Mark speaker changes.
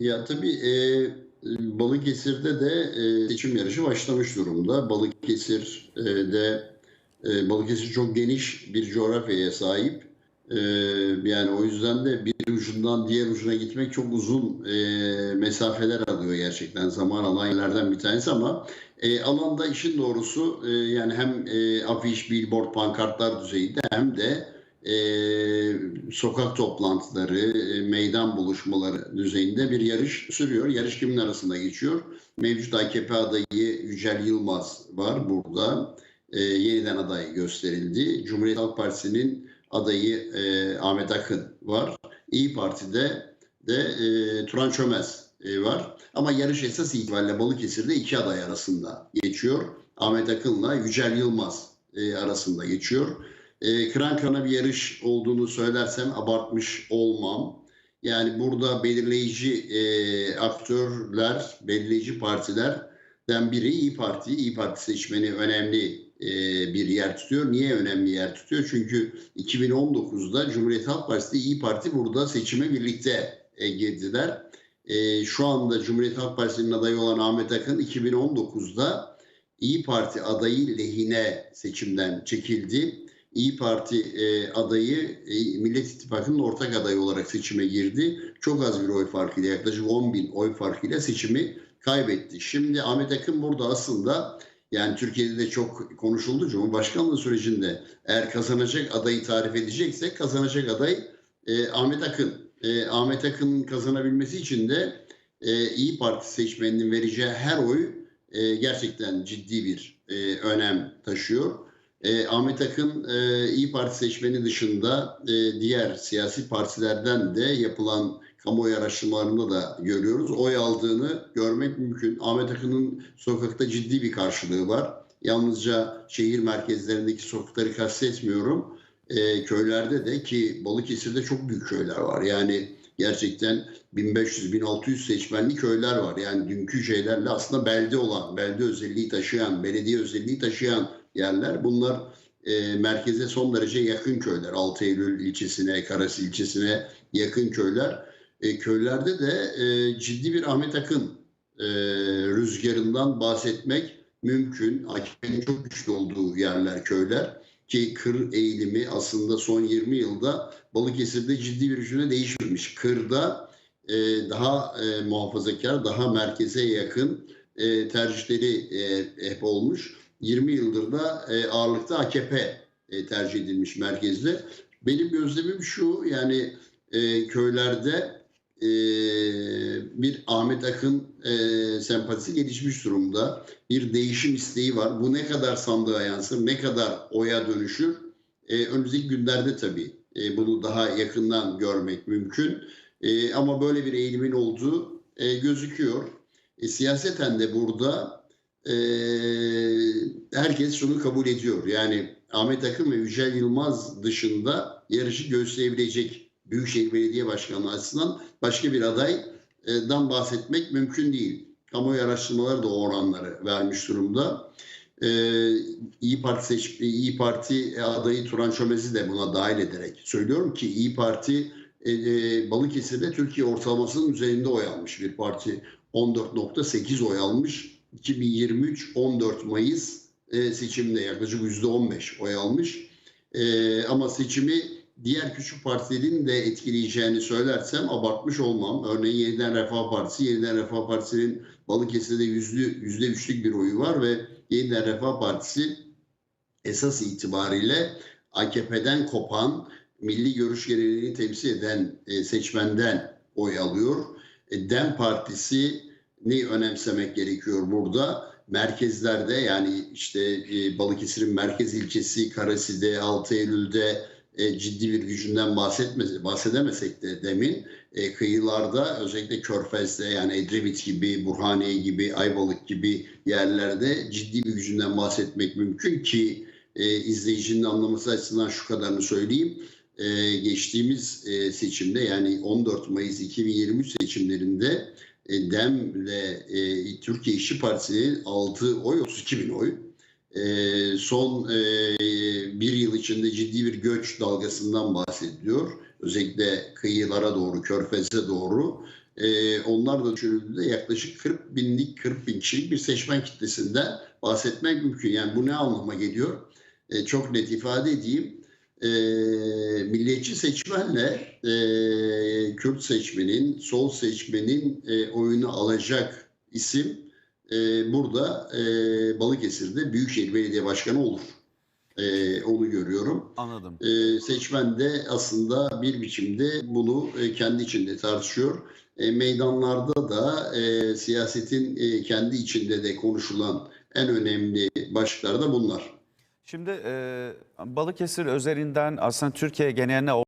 Speaker 1: Ya tabii e, Balıkesir'de de e, seçim yarışı başlamış durumda. Balıkesir'de e, Balıkesir çok geniş bir coğrafyaya sahip. E, yani o yüzden de bir ucundan diğer ucuna gitmek çok uzun e, mesafeler alıyor gerçekten. Zaman alan yerlerden bir tanesi ama e, alanda işin doğrusu e, yani hem e, afiş, billboard, pankartlar düzeyinde hem de e, sokak toplantıları, e, meydan buluşmaları düzeyinde bir yarış sürüyor. Yarış kimin arasında geçiyor? Mevcut AKP adayı Yücel Yılmaz var burada. E, yeniden aday gösterildi. Cumhuriyet Halk Partisi'nin adayı e, Ahmet Akın var. İyi Parti'de de e, Turan Çömez e, var. Ama yarış esas itibariyle Balıkesir'de iki aday arasında geçiyor. Ahmet Akın'la Yücel Yılmaz e, arasında geçiyor e, kıran kırana bir yarış olduğunu söylersem abartmış olmam. Yani burada belirleyici e, aktörler, belirleyici partilerden biri İyi Parti. İyi Parti seçmeni önemli e, bir yer tutuyor. Niye önemli yer tutuyor? Çünkü 2019'da Cumhuriyet Halk Partisi İyi Parti burada seçime birlikte e, girdiler. E, şu anda Cumhuriyet Halk Partisi'nin adayı olan Ahmet Akın 2019'da İyi Parti adayı lehine seçimden çekildi. İyi Parti e, adayı e, Millet İttifakı'nın ortak adayı olarak seçime girdi. Çok az bir oy farkıyla yaklaşık 10 bin oy farkıyla seçimi kaybetti. Şimdi Ahmet Akın burada aslında yani Türkiye'de de çok konuşuldu Cumhurbaşkanlığı sürecinde eğer kazanacak adayı tarif edeceksek kazanacak aday e, Ahmet Akın. E, Ahmet Akın'ın kazanabilmesi için de e, İyi Parti seçmeninin vereceği her oy e, gerçekten ciddi bir e, önem taşıyor. E, Ahmet Akın e, İyi Parti seçmeni dışında e, diğer siyasi partilerden de yapılan kamuoyu araştırmalarında da görüyoruz. Oy aldığını görmek mümkün. Ahmet Akın'ın sokakta ciddi bir karşılığı var. Yalnızca şehir merkezlerindeki sokakları kastetmiyorum. E, köylerde de ki Balıkesir'de çok büyük köyler var. Yani gerçekten 1500-1600 seçmenli köyler var. Yani dünkü şeylerle aslında belde olan, belde özelliği taşıyan, belediye özelliği taşıyan yerler. Bunlar e, merkeze son derece yakın köyler. 6 Eylül ilçesine, Karası ilçesine yakın köyler. E, köylerde de e, ciddi bir Ahmet Akın e, rüzgarından bahsetmek mümkün. AKP'nin çok güçlü olduğu yerler, köyler. Ki kır eğilimi aslında son 20 yılda Balıkesir'de ciddi bir biçimde değişmiş. Kırda e, daha e, muhafazakar, daha merkeze yakın e, tercihleri e, hep olmuş. 20 yıldır da e, ağırlıkta AKP e, tercih edilmiş merkezde. Benim gözlemim şu yani e, köylerde bir Ahmet Akın e, sempatisi gelişmiş durumda. Bir değişim isteği var. Bu ne kadar sandığa yansır, ne kadar oya dönüşür? E, önümüzdeki günlerde tabii bunu daha yakından görmek mümkün. Ama böyle bir eğilimin olduğu gözüküyor. E, siyaseten de burada e, herkes şunu kabul ediyor. Yani Ahmet Akın ve Yücel Yılmaz dışında yarışı göğüsleyebilecek Büyükşehir Belediye Başkanlığı açısından başka bir adaydan bahsetmek mümkün değil. Kamuoyu araştırmaları da o oranları vermiş durumda. Ee, İyi Parti seç, İyi Parti adayı Turan Çömez'i de buna dahil ederek söylüyorum ki İyi Parti e, e Balıkesir'de Türkiye ortalamasının üzerinde oy almış bir parti. 14.8 oy almış. 2023 14 Mayıs e, seçiminde yaklaşık %15 oy almış. E, ama seçimi diğer küçük partilerin de etkileyeceğini söylersem abartmış olmam. Örneğin Yeniden Refah Partisi, Yeniden Refah Partisi'nin Balıkesir'de yüzde üçlük bir oyu var ve Yeniden Refah Partisi esas itibariyle AKP'den kopan milli görüş geleneğini temsil eden e, seçmenden oy alıyor. E, DEM Partisi ne önemsemek gerekiyor burada? Merkezlerde yani işte e, Balıkesir'in merkez ilçesi Karasi'de, 6 Eylül'de e, ciddi bir gücünden bahsetmez, bahsedemesek de demin e, kıyılarda özellikle Körfez'de yani Edremit gibi, Burhaniye gibi, Ayvalık gibi yerlerde ciddi bir gücünden bahsetmek mümkün ki izleyicinin anlaması açısından şu kadarını söyleyeyim. Geçtiğimiz seçimde yani 14 Mayıs 2023 seçimlerinde e, DEM'le e, Türkiye İşçi Partisi'nin aldığı oy 32 bin oy. E, son e, bir yıl içinde ciddi bir göç dalgasından bahsediliyor. özellikle kıyılara doğru, körfeze doğru e, onlar da düşünüldüğünde yaklaşık 40 binlik, 40 bin kişilik bir seçmen kitlesinden bahsetmek mümkün. Yani bu ne anlama geliyor? E, çok net ifade edeyim. E, milliyetçi seçmenle e, Kürt seçmenin, sol seçmenin e, oyunu alacak isim e, burada e, Balıkesir'de Büyükşehir Belediye Başkanı olur. E, onu görüyorum.
Speaker 2: Anladım.
Speaker 1: E, seçmen de aslında bir biçimde bunu e, kendi içinde tartışıyor. E, meydanlarda da e, siyasetin e, kendi içinde de konuşulan en önemli başlıklar da bunlar.
Speaker 2: Şimdi e, Balıkesir özelinden aslında Türkiye geneline